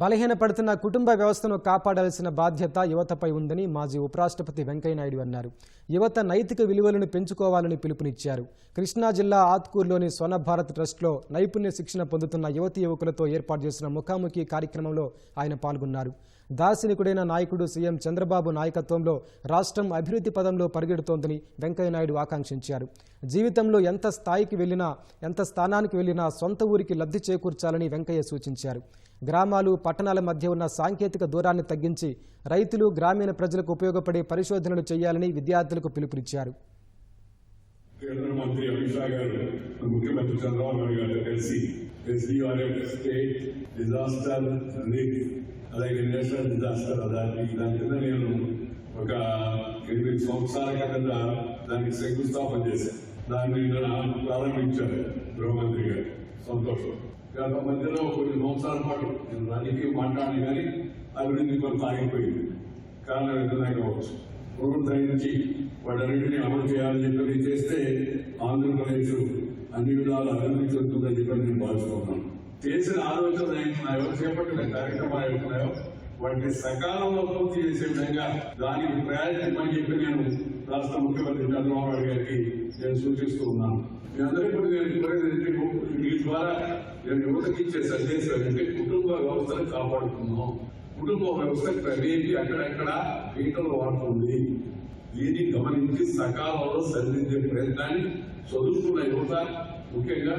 బలహీనపడుతున్న కుటుంబ వ్యవస్థను కాపాడాల్సిన బాధ్యత యువతపై ఉందని మాజీ ఉపరాష్ట్రపతి వెంకయ్యనాయుడు అన్నారు. యువత నైతిక విలువలను పెంచుకోవాలని పిలుపునిచ్చారు. కృష్ణా జిల్లా ఆత్కూరులోని స్వర్ణ భారత్ ట్రస్ట్లో నైపుణ్య శిక్షణ పొందుతున్న యువతి యువకులతో ఏర్పాటు చేసిన ముఖాముఖి కార్యక్రమంలో ఆయన పాల్గొన్నారు. దార్శనికుడైన నాయకుడు సీఎం చంద్రబాబు నాయకత్వంలో రాష్ట్రం అభివృద్ధి పదంలో పరిగెడుతోందని వెంకయ్యనాయుడు ఆకాంక్షించారు. జీవితంలో ఎంత స్థాయికి వెళ్ళినా ఎంత స్థానానికి వెళ్ళినా సొంత ఊరికి లబ్ధి చేకూర్చాలని వెంకయ్య సూచించారు. గ్రామాలు పట్టణాల మధ్య ఉన్న సాంకేతిక దూరాన్ని తగ్గించి రైతులు గ్రామీణ ప్రజలకు ఉపయోగపడే పరిశోధనలు చేయాలని విద్యార్థులకు పిలుపునిచ్చారు. కేంద్ర మంత్రి అమిత్ షా గారు ముఖ్యమంత్రి చంద్రబాబు నాయుడు గారితో కలిసి ఎస్డీఆర్ఎఫ్ స్టేట్ డిజాస్టర్ రిలీఫ్ అలాగే నేషనల్ డిజాస్టర్ అథారిటీ దాని కింద నేను ఒక ఎనిమిది సంవత్సరాల కింద దానికి శంకుస్థాపన చేశాను. దాన్ని నిన్న ప్రారంభించారు గృహమంత్రి గారు. సంతోషం. గత మధ్యలో కొన్ని సంవత్సరాల పాటు నేను రాజకీయం మాట్లాడిన కానీ అభివృద్ధి కొంత ఆగిపోయింది. కారణం ఏదైనా కావచ్చు నుంచి వాటన్నింటినీ అమలు చేయాలని చెప్పి చేస్తే ఆంధ్రప్రదేశ్ అన్ని విధాలు అభివృద్ధి చెందుతుందని చెప్పి నేను భావిస్తున్నాను. చేసిన ఆలోచన ఏమున్నాయో చేపట్టిన కార్యక్రమాలు ఏమున్నాయో వాటిని సకాలంలో పూర్తి చేసే విధంగా దానికి ప్రయారిటీ ఇవ్వని చెప్పి నేను రాష్ట్ర ముఖ్యమంత్రి చంద్రబాబు నాయుడు గారికి నేను సూచిస్తూ ఉన్నాను. మీ అందరికీ కూడా నేను ద్వారా నేను యువతకి ఇచ్చే సందేశం ఏంటంటే కుటుంబ వ్యవస్థను కాపాడుతున్నాం కుటుంబ వ్యవస్థ క్రమేపీ అక్కడక్కడ పీటలు వాడుతుంది? దీన్ని గమనించి సకాలంలో సరిదిద్దే ప్రయత్నాన్ని చదువుకున్న యువత ముఖ్యంగా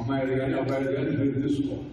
అమ్మాయిలు కానీ అబ్బాయిలు కానీ మీరు తీసుకోవాలి.